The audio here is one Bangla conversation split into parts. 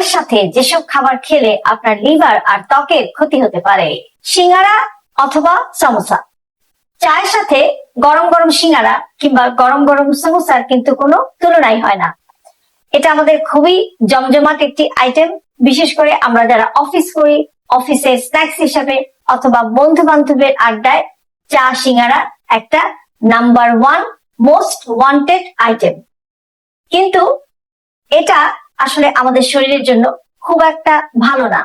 চায়ের সাথে যেসব খাবার খেলে আপনার লিভার আর ত্বকের ক্ষতি হতে পারে, সিঙ্গারা অথবা সমোসা। চায়ের সাথে গরম গরম সিঙ্গারা কিংবা গরম গরম সমোসার কিন্তু কোনো তুলনাই হয় না। এটা আমাদের খুবই জমজমাট একটি আইটেম বিশেষ করে আমরা যারা অফিস করি অফিসের স্ন্যাক্স হিসাবে অথবা বন্ধু বান্ধবের আড্ডায় চা, সিঙ্গারা একটা number one most wanted item কিন্তু এটা আসলে আমাদের শরীরের জন্য খুব একটা ভালো না।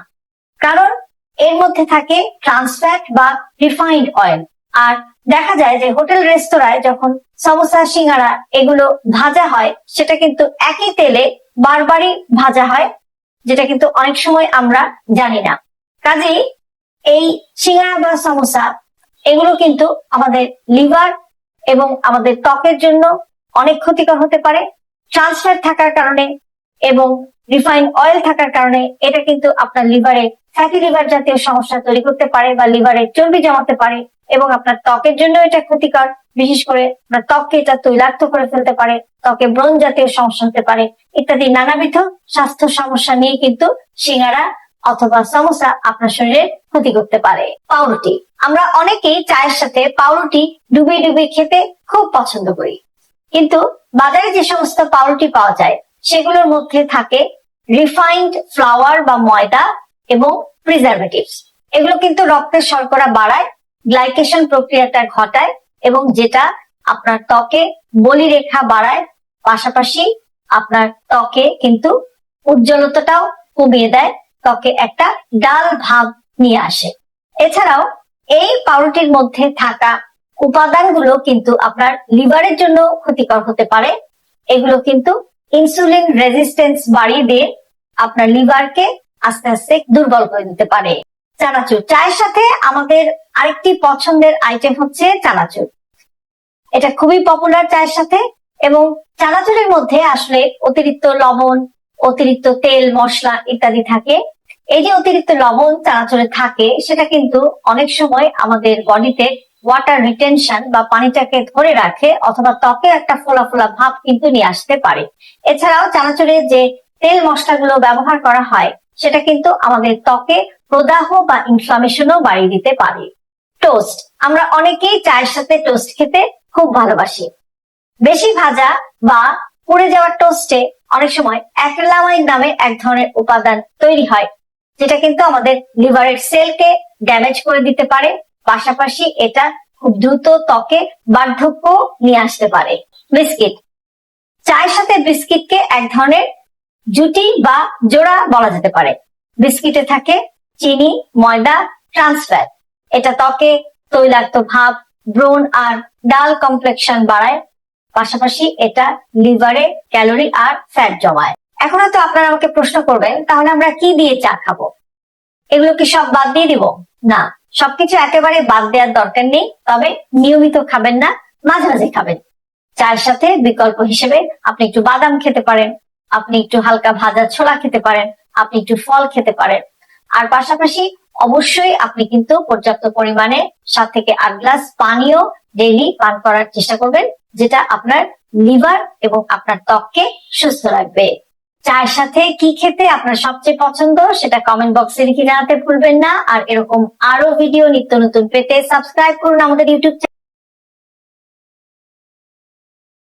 কারণ এর মধ্যে থাকে ট্রান্সফ্যাট বা রিফাইন্ড অয়েল আর দেখা যায় যে হোটেল, রেস্তোরাঁয় যখন সমোসা, সিঙ্গারা এগুলো ভাজা হয়, সেটা কিন্তু একই তেলে বারবারই ভাজা হয়, যেটা কিন্তু অনেক সময় আমরা জানি না। কাজেই এই সিঙ্গারা বা সমোসা এগুলো কিন্তু আমাদের লিভার এবং আমাদের ত্বকের জন্য অনেক ক্ষতিকর হতে পারে। ট্রান্সফার থাকার কারণে এবং রিফাইন অয়েল থাকার কারণে এটা কিন্তু আপনার লিভারে ফ্যাটি লিভার জাতীয় সমস্যা তৈরি করতে পারে বা লিভারে চর্বি জমাতে পারে এবং আপনার ত্বকের জন্য এটা ক্ষতিকর। বিশেষ করে আপনার ত্বককে এটা তৈলাক্ত করে ফেলতে পারে, ত্বকে ব্রণ জাতীয় সমস্যা হতে পারে ইত্যাদি নানাবিধ স্বাস্থ্য সমস্যা নিয়ে কিন্তু সিঙ্গারা অথবা সমস্যা আপনার শরীরে ক্ষতি করতে পারে। পাউরুটি, আমরা অনেকেই চায়ের সাথে পাউরুটি ডুবিয়ে ডুবিয়ে খেতে খুব পছন্দ করি। কিন্তু বাজারে যে সমস্ত পাউরুটি পাওয়া যায় সেগুলোর মধ্যে থাকে রিফাইন্ড ফ্লাওয়ার বা ময়দা এবং প্রিজারভেটিভস এগুলো কিন্তু রক্তের শর্করা বাড়ায় গ্লাইকেশন প্রক্রিয়াটা ঘটায় এবং যেটা আপনার ত্বকে বলিরেখা বাড়ায়, পাশাপাশি আপনার ত্বকে কিন্তু উজ্জ্বলতাটাও কমিয়ে দেয়, ত্বকে একটা ডাল ভাব নিয়ে আসে। এছাড়াও এই পাউরুটির মধ্যে থাকা উপাদানগুলো কিন্তু আপনার লিভারের জন্য ক্ষতিকর হতে পারে। এগুলো কিন্তু ইনসুলিন রেজিস্ট্যান্স বাড়িয়ে দিয়ে আপনার লিভারকে আস্তে আস্তে দুর্বল করে দিতে পারে। চানাচুর। চায়ের সাথে আমাদের আরেকটি পছন্দের আইটেম হচ্ছে চানাচুর। এটা খুবই পপুলার চায়ের সাথে এবং চানাচুরের মধ্যে আসলে অতিরিক্ত লবণ, অতিরিক্ত তেল, মশলা ইত্যাদি থাকে। এই যে অতিরিক্ত লবণ চানাচুরে থাকে, সেটা কিন্তু অনেক সময় আমাদের বডিতে ওয়াটার রিটেনশন বা পানিটাকে ধরে রাখে অথবা ত্বকে একটা ফোলা ফোলা ভাব কিন্তু নিয়ে আসতে পারে। এছাড়াও চানাচুরে যে তেল মশলাগুলো ব্যবহার করা হয়, সেটা কিন্তু আমাদের ত্বকে প্রদাহ বা ইনফ্লামেশনও বাড়িয়ে দিতে পারে। টোস্ট আমরা অনেকেই চায়ের সাথে টোস্ট খেতে খুব ভালোবাসি। বেশি ভাজা বা পুড়ে যাওয়া টোস্টে অনেক সময় অ্যাক্রিলামাইড নামে এক ধরনের উপাদান তৈরি হয়, যেটা কিন্তু আমাদের লিভারের সেলকে ড্যামেজ করে দিতে পারে। পাশাপাশি এটা খুব দ্রুত ত্বকে বার্ধক্য নিয়ে আসতে পারে। বিস্কিট। চায়ের সাথে বিস্কিটকে এক ধরনের জুটি বা জোড়া বলা যেতে পারে। বিস্কিটে থাকে চিনি, ময়দা, ট্রান্সফ্যাট। এটা ত্বকে তৈলাক্ত ভাব, ব্রণ আর ডাল কমপ্লেকশন বাড়ায়। পাশাপাশি এটা লিভারে ক্যালোরি আর ফ্যাট জমায়। এখন হয়তো আপনারা আমাকে প্রশ্ন করবেন, তাহলে আমরা কি দিয়ে চা খাব? এগুলো কি সব বাদ দিয়ে দিব? না। সবকিছু একেবারে বাদ দেওয়ার দরকার নেই, তবে নিয়মিত খাবেন না, মাঝে মাঝে খাবেন। চায়ের সাথে বিকল্প হিসেবে আপনি একটু বাদাম খেতে পারেন, আপনি একটু হালকা ভাজা ছোলা খেতে পারেন, আপনি একটু ফল খেতে পারেন। আর পাশাপাশি অবশ্যই আপনি কিন্তু পর্যাপ্ত পরিমাণে সাত থেকে আট গ্লাস পানীয় ডেইলি পান করার চেষ্টা করবেন, যেটা আপনার লিভার এবং আপনার ত্বককে সুস্থ রাখবে। চায়ের সাথে কি খেতে আপনার সবচেয়ে পছন্দ সেটা কমেন্ট বক্সে লিখে জানাতে ভুলবেন না। আর এরকম আরও ভিডিও নিত্য নতুন পেতে সাবস্ক্রাইব করুন আমাদের ইউটিউব